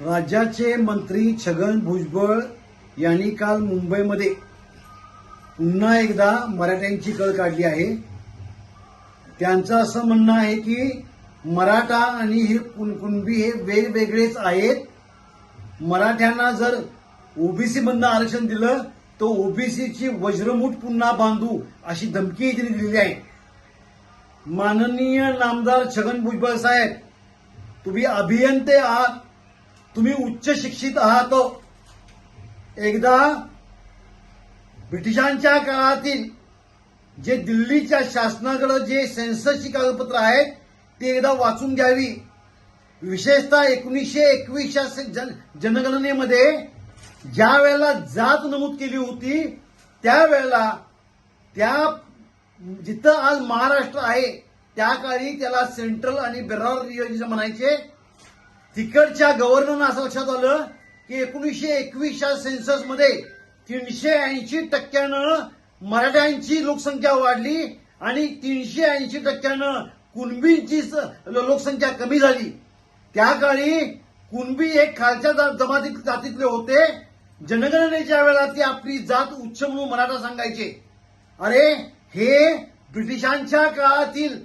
राज्याचे मंत्री छगन भुजबळ यांनी काल मुंबईमध्ये पुन्हा एकदा मराठ्यांची कळ काढली आहे. त्यांचं असं म्हणणं आहे की मराठा आणि हे कुणकुणबी हे वेगवेगळेच आहेत. मराठ्यांना जर ओबीसी मधनं आरक्षण दिलं तर ओबीसीची वज्रमूठ पुन्हा बांधू अशी धमकी त्यांनी दिलेली आहे. माननीय नामदार छगन भुजबळ साहेब तुम्ही अभियंते आहात. तुम्ही उच्च शिक्षित आहात हो. एकदा ब्रिटिशांच्या काळातील जे दिल्लीच्या शासनाकडे जे सेन्सरची कागदपत्र आहेत ते एकदा वाचून घ्यावी. विशेषतः एकोणीसशे एकवीसच्या जन जनगणनेमध्ये ज्या वेळेला जात नमूद केली होती त्यावेळेला त्या जिथं आज महाराष्ट्र आहे त्या काळी त्याला सेंट्रल आणि बेरार रिजन म्हणायचे. तिकडच्या गव्हर्नरनं असं लक्षात आलं की एकोणीसशे एकवीसच्या सेन्ससमध्ये तीनशे ऐंशी टक्क्यानं मराठ्यांची लोकसंख्या वाढली आणि तीनशे ऐंशी टक्क्यानं कुणबींची लोकसंख्या कमी झाली. त्या काळी कुणबी एक खालच्या जमातीत जातीतले होते. जनगणनेच्या वेळा ती आपली जात उच्च म्हणून मराठा सांगायचे. अरे हे ब्रिटिशांच्या काळातील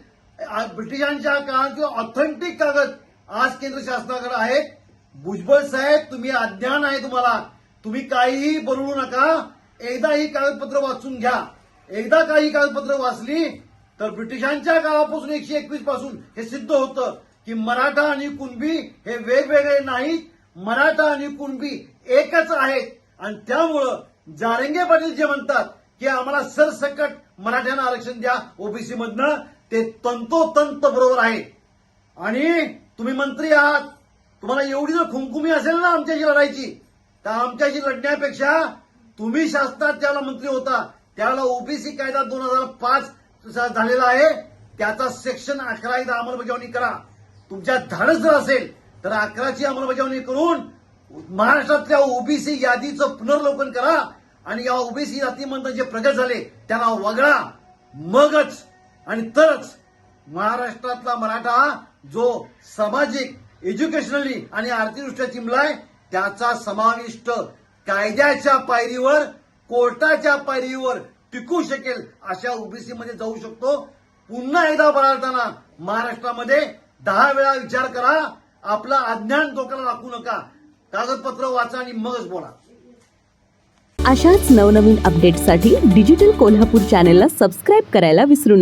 ब्रिटिशांच्या काळातील ऑथेंटिक कागद आज केंद्र शासनाकडे आहेत भुजबळ साहेब तुम्ही अज्ञान आहे तुम्हाला. तुम्ही काहीही बोलू नका. एकदा ही कागदपत्र वाचून घ्या. एकदा काही कागदपत्र वाचली तर ब्रिटिशांच्या काळापासून एकशे एकवीसपासून हे सिद्ध होतं की मराठा आणि कुणबी हे वेगवेगळे नाहीत. मराठा आणि कुणबी एकच आहेत. आणि त्यामुळं जारंगे पाटील जे म्हणतात की आम्हाला सरसकट मराठ्यांना आरक्षण द्या ओबीसी मधनं ते तंतोतंत बरोबर आहे. आणि तुम्ही मंत्री आहात. तुम्हाला एवढी जर खुमखुमी असेल ना आमच्याशी लढायची तर आमच्याशी लढण्यापेक्षा तुम्ही शासनात त्यावेळेला मंत्री होता त्यावेळेला ओबीसी कायदा दोन हजार पाच झालेला आहे. त्याचा सेक्शन अकरा एकदा अंमलबजावणी करा. तुमच्या धाडस जर असेल तर अकराची अंमलबजावणी करून महाराष्ट्रातल्या ओबीसी यादीचं पुनर्लोकन करा आणि या ओबीसी जातीमधनं जे प्रगत झाले त्यांना वगळा. मगच आणि तरच महाराष्ट्रातला मराठा जो सामाजिक एज्युकेशनली आणि आर्थिकदृष्ट्या चिमलाय त्याचा समाविष्ट कायद्याच्या पायरीवर कोर्टाच्या पायरीवर टिकू शकेल अशा ओबीसी मध्ये जाऊ शकतो. पुन्हा एकदा बाळगताना महाराष्ट्रामध्ये दहा वेळा विचार करा. आपला अज्ञान डोक्याला राखू नका. कागदपत्र वाचा आणि मगच बोला. अशाच नवनवीन अपडेटसाठी डिजिटल कोल्हापूर चॅनेलला सबस्क्राईब करायला विसरू नका.